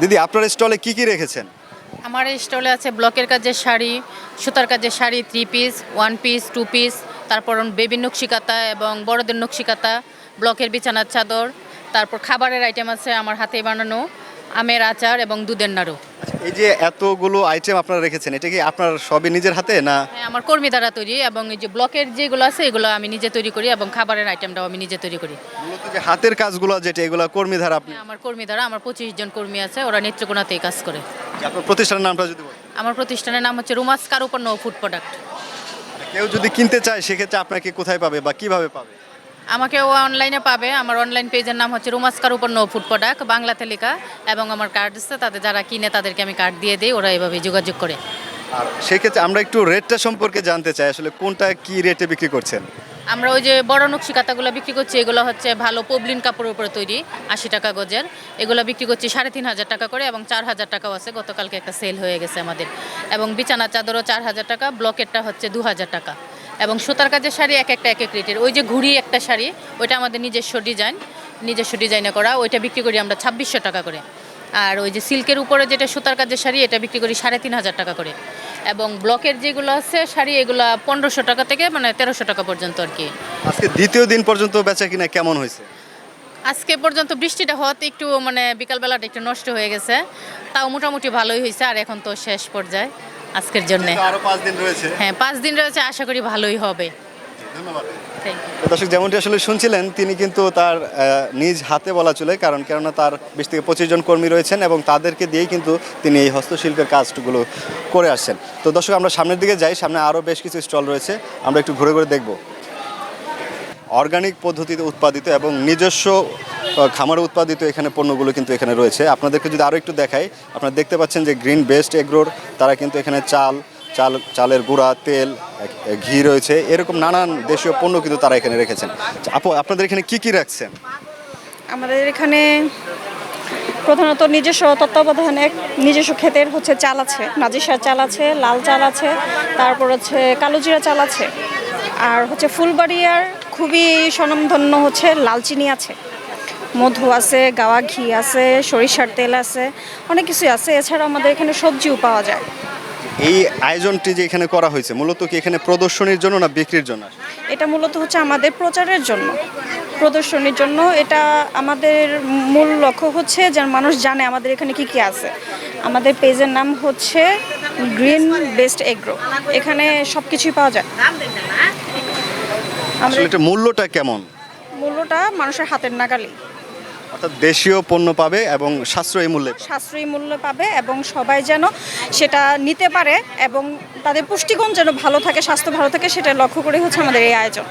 দিদি, আপনার স্টলে কি কি রেখেছেন? আমার স্টলে আছে ব্লকের কাজের শাড়ি, সুতার কাজের sari three piece one piece two piece তারপর বেবির নকশিকাতা এবং বড়দের নকশিকাতা, ব্লকের বিছানার চাদর, তারপর খাবারের আইটেম আছে আমার হাতে বানানো, আমের আচার এবং দুধের নাড়ু। এই যে এতগুলো আইটেম আপনারা রেখেছেন এটা কি আপনার সবই নিজের হাতে না? হ্যাঁ আমার কর্মী দ্বারা তৈরি এবং এই যে ব্লকের যেগুলো আছে এগুলো আমি নিজে তৈরি করি এবং খাবারের আইটেমটাও আমি নিজে তৈরি করি। মূলত যে হাতের কাজগুলো যেটা এগুলো কর্মী ধারা আপনি হ্যাঁ, আমার কর্মী দ্বারা আমার পঁচিশ জন কর্মী আছে ওরা নেত্রকোনাতেই কাজ করে। আপনার প্রতিষ্ঠানের নামটা যদি বলেন। আমার প্রতিষ্ঠানের নাম হচ্ছে রুমাস কারুপণ্য ফুড প্রোডাক্ট। কেউ যদি কিনতে চায় সেক্ষেত্রে আপনাকে কোথায় পাবে বা কীভাবে পাবে? আমাকে ও অনলাইনে পাবে। আমার অনলাইন পেজের নাম হচ্ছে রুমাস্কার উপর নো ফুড প্রোডাক্ট বাংলাতে লেখা এবং আমার কার্ড আছে তাদের যারা কিনে তাদেরকে আমি কার্ড দিয়ে দিই ওরা এভাবে যোগাযোগ করে। আর সেক্ষেত্রে আমরা একটু রেটটা সম্পর্কে জানতে চাই আসলে কোনটা কি রেটে বিক্রি করছেন? আমরা ওই যে বড় নকশি কাতাগুলো বিক্রি করছি এগুলো হচ্ছে ভালো পবলিন কাপড়ের উপরে তৈরি আশি টাকা গজের। এগুলো বিক্রি করছি সাড়ে তিন হাজার টাকা করে এবং চার হাজার টাকাও আছে। গতকালকে একটা সেল হয়ে গেছে আমাদের। এবং বিছানা চাদরও চার হাজার টাকা ব্লকেরটা হচ্ছে দু হাজার টাকা। এবং সুতার কাজের শাড়ি এক একটা এক এক রেটের। ওই যে ঘুড়ি একটা শাড়ি ওইটা আমাদের নিজস্ব ডিজাইন নিজস্ব ডিজাইনে করা ওইটা বিক্রি করি আমরা ছাব্বিশশো টাকা করে। আর ওই যে সিল্কের উপরে যেটা সুতার কাজের শাড়ি এটা বিক্রি করি সাড়ে তিন হাজার টাকা করে। এবং ব্লকের যেগুলো আছে শাড়ি এগুলো পনেরোশো টাকা থেকে মানে তেরোশো টাকা পর্যন্ত আর কি। আজকে দ্বিতীয় দিন পর্যন্ত বেচা কিনা কেমন হয়েছে? আজকে পর্যন্ত বৃষ্টিটা হওয়াতে একটু মানে বিকালবেলাটা একটু নষ্ট হয়ে গেছে। তাও মোটামুটি ভালোই হয়েছে আর এখন তো শেষ পর্যায়ে। আজকের জন্য। আরও পাঁচ দিন রয়েছে। হ্যাঁ পাঁচ দিন রয়েছে আশা করি ভালোই হবে। ধন্যবাদ। দর্শক যেমনটি আসলে শুনছিলেন তিনি কিন্তু তার নিজ হাতে বলা চলে কারণ কেননা তার বিশ থেকে পঁচিশ জন কর্মী রয়েছেন এবং তাদেরকে দিয়েই কিন্তু তিনি এই হস্তশিল্পের কাজগুলো করে আসছেন। তো দর্শক আমরা সামনের দিকে যাই সামনে আরও বেশ কিছু স্টল রয়েছে আমরা একটু ঘুরে ঘুরে দেখব। অর্গানিক পদ্ধতিতে উৎপাদিত এবং নিজস্ব খামারে উৎপাদিত এখানে পণ্যগুলো কিন্তু এখানে রয়েছে। আপনাদেরকে যদি আরও একটু দেখাই, আপনারা দেখতে পাচ্ছেন যে গ্রিন বেস্ট এগ্রোর, তারা কিন্তু এখানে চাল চাল, চালের গুঁড়া, তেল ঘি রয়েছে। এরকম নানান দেশীয় পণ্য কিন্তু তারা এখানে রেখেছেন। আপু, আপনাদের এখানে কি কি রাখছেন? আমাদের এখানে প্রধানত নিজস্ব তত্ত্বাবধানে নিজস্ব ক্ষেতের হচ্ছে চাল আছে। নাজিসার চাল আছে, লাল চাল আছে, তারপর হচ্ছে কালোজিরা চাল আছে। আর হচ্ছে ফুলবাড়িয়ার খুবই স্বনামধন্য হচ্ছে লালচিনি আছে। মধু আছে গাওয়া ঘি আছে সরিষার তেল আছে অনেক কিছুই আছে। এছাড়া আমাদের এখানে সবজিও পাওয়া যায়। এই আয়োজনটি যে এখানে করা হয়েছে মূলত কি এখানে প্রদর্শনীর জন্য না বিক্রির জন্য? এটা মূলত হচ্ছে আমাদের প্রচারের জন্য। প্রদর্শনীর জন্য এটা আমাদের মূল লক্ষ্য হচ্ছে যেন মানুষ জানে আমাদের এখানে কি কি আছে। আমাদের পেজের নাম হচ্ছে গ্রিন বেস্ট এগ্রো। এখানে সব কিছুই পাওয়া যায়। আসলে আমাদের এটা মূল্যটা কেমন? মূল্যটা মানুষের হাতের নাগালেই। অর্থাৎ দেশীয় পণ্য পাবে এবং সাশ্রয়ী মূল্যে। সাশ্রয়ী মূল্য পাবে এবং সবাই যেন সেটা নিতে পারে এবং তাদের পুষ্টিগুণ যেন ভালো থাকে স্বাস্থ্য ভালো থাকে সেটা লক্ষ্য করে হচ্ছে আমাদের এই আয়োজন।